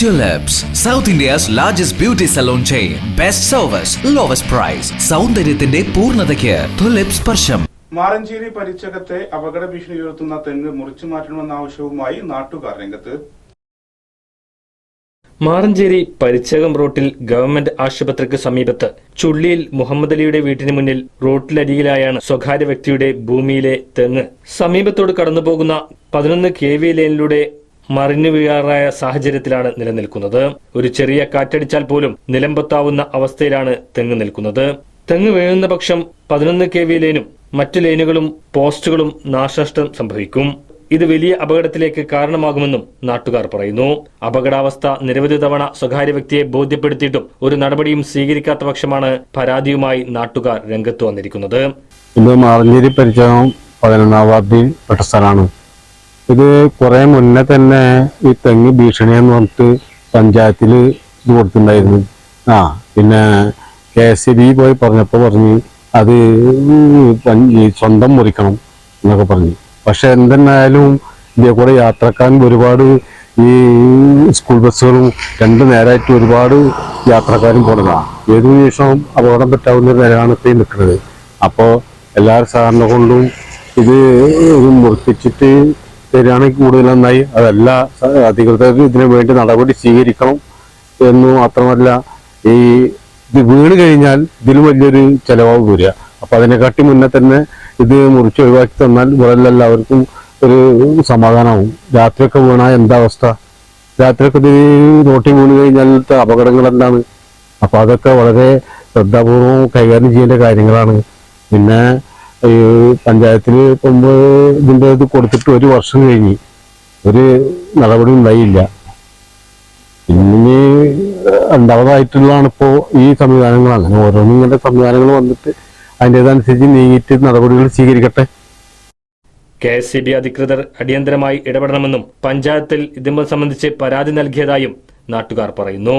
Tulips, south India's largest beauty salon chain. Best service, lowest price സൗന്ദര്യത്തിന്റെ പൂർണതയ്ക്ക് tulip സ്പർശം. മാറഞ്ചേരി പരിച്ചകത്തെ അപകട ഭീഷണി ഉയർത്തുന്ന തെങ്ങ് മുറിച്ചു മാറ്റണമെന്ന ആവശ്യവുമായി നാട്ടുകാർ രംഗത്ത്. മാറഞ്ചേരി പരിച്ചകം റോട്ടിൽ ഗവൺമെന്റ് ആശുപത്രിക്ക് സമീപത്ത് ചുള്ളിയിൽ മുഹമ്മദ് അലിയുടെ വീട്ടിന് മുന്നിൽ റോട്ടിലരികിലായാണ് സ്വകാര്യ വ്യക്തിയുടെ ഭൂമിയിലെ തെങ്ങ്. സമീപത്തോട് കടന്നുപോകുന്ന പതിനൊന്ന് കെ വി ലൈനിലൂടെ മറിഞ്ഞു വീഴാറായ സാഹചര്യത്തിലാണ് നിലനിൽക്കുന്നത്. ഒരു ചെറിയ കാറ്റടിച്ചാൽ പോലും നിലമ്പത്താവുന്ന അവസ്ഥയിലാണ് തെങ്ങ് നിൽക്കുന്നത്. തെങ്ങ് വീഴുന്ന പക്ഷം പതിനൊന്ന് കെ വി ലൈനും മറ്റു ലൈനുകളും പോസ്റ്റുകളും നാശനഷ്ടം സംഭവിക്കും. ഇത് വലിയ അപകടത്തിലേക്ക് കാരണമാകുമെന്നും നാട്ടുകാർ പറയുന്നു. അപകടാവസ്ഥ നിരവധി തവണ സ്വകാര്യ വ്യക്തിയെ ബോധ്യപ്പെടുത്തിയിട്ടും ഒരു നടപടിയും സ്വീകരിക്കാത്ത പക്ഷമാണ് പരാതിയുമായി നാട്ടുകാർ രംഗത്ത് വന്നിരിക്കുന്നത്. ഇത് മാറഞ്ചേരി പരിചയം പതിനൊന്നാം വാർഡിൽ പെട്ട സ്ഥലമാണ്. ഇത് കുറെ മുന്നേ തന്നെ ഈ തെങ്ങ് ഭീഷണിയെന്ന് പറഞ്ഞിട്ട് പഞ്ചായത്തിൽ ഇത് കൊടുത്തിട്ടുണ്ടായിരുന്നു. ആ പിന്നെ കെ എസ് ബി പോയി പറഞ്ഞപ്പോൾ പറഞ്ഞ് അത് സ്വന്തം മുറിക്കണം എന്നൊക്കെ പറഞ്ഞു. പക്ഷെ എന്തെന്നായാലും ഇതേ കൂടെ യാത്രക്കാൻ ഒരുപാട് ഈ സ്കൂൾ ബസ്സുകളും രണ്ട് നേരമായിട്ട് ഒരുപാട് യാത്രക്കാരും പോണതാണ് ഏത് നിമിഷവും അപകടം പറ്റാവുന്ന ഒരു നിലയാണ് നിൽക്കുന്നത്. അപ്പോൾ എല്ലാവരും സഹകരണ കൊണ്ടും ഇത് മുറിപ്പിച്ചിട്ട് തരികയാണെങ്കിൽ കൂടുതൽ നന്നായി. അതല്ല അധികൃതർക്ക് ഇതിനു വേണ്ടി നടപടി സ്വീകരിക്കണം എന്ന് മാത്രമല്ല ഈ ഇത് വീണ് കഴിഞ്ഞാൽ ഇതിലും വലിയൊരു ചെലവാവ് വരിക. അപ്പൊ അതിനെക്കാട്ടി മുന്നേ തന്നെ ഇത് മുറിച്ച് ഒഴിവാക്കി തന്നാൽ ഇവരെല്ലാവർക്കും ഒരു സമാധാനമാവും. രാത്രിയൊക്കെ വീണാൽ എന്താ അവസ്ഥ? രാത്രിയൊക്കെ ഇത് നോട്ടി വീണ് കഴിഞ്ഞാലത്തെ അപകടങ്ങൾ എന്താണ് അപ്പൊ അതൊക്കെ വളരെ ശ്രദ്ധാപൂർവം കൈകാര്യം ചെയ്യേണ്ട കാര്യങ്ങളാണ്. പിന്നെ ഈ പഞ്ചായത്തിൽ കൊമ്പ് ഇതിന്റെ ഇത് കൊടുത്തിട്ട് ഒരു വർഷം കഴിഞ്ഞ് ഒരു നടപടി ഉണ്ടായില്ല. ഇനി രണ്ടാമതായിട്ടുള്ളതാണ് ഇപ്പോൾ ഈ സംവിധാനങ്ങൾ. അങ്ങനെ ഓരോന്നും ഇങ്ങനെ സംവിധാനങ്ങൾ വന്നിട്ട് അതിന്റെതനുസരിച്ച് നീങ്ങിയിട്ട് നടപടികൾ സ്വീകരിക്കട്ടെ. കെ എസ് സി ബി അധികൃതർ അടിയന്തരമായി ഇടപെടണമെന്നും പഞ്ചായത്തിൽ ഇതുമ്പോൾ സംബന്ധിച്ച് പരാതി നൽകിയതായും നാട്ടുകാർ പറയുന്നു.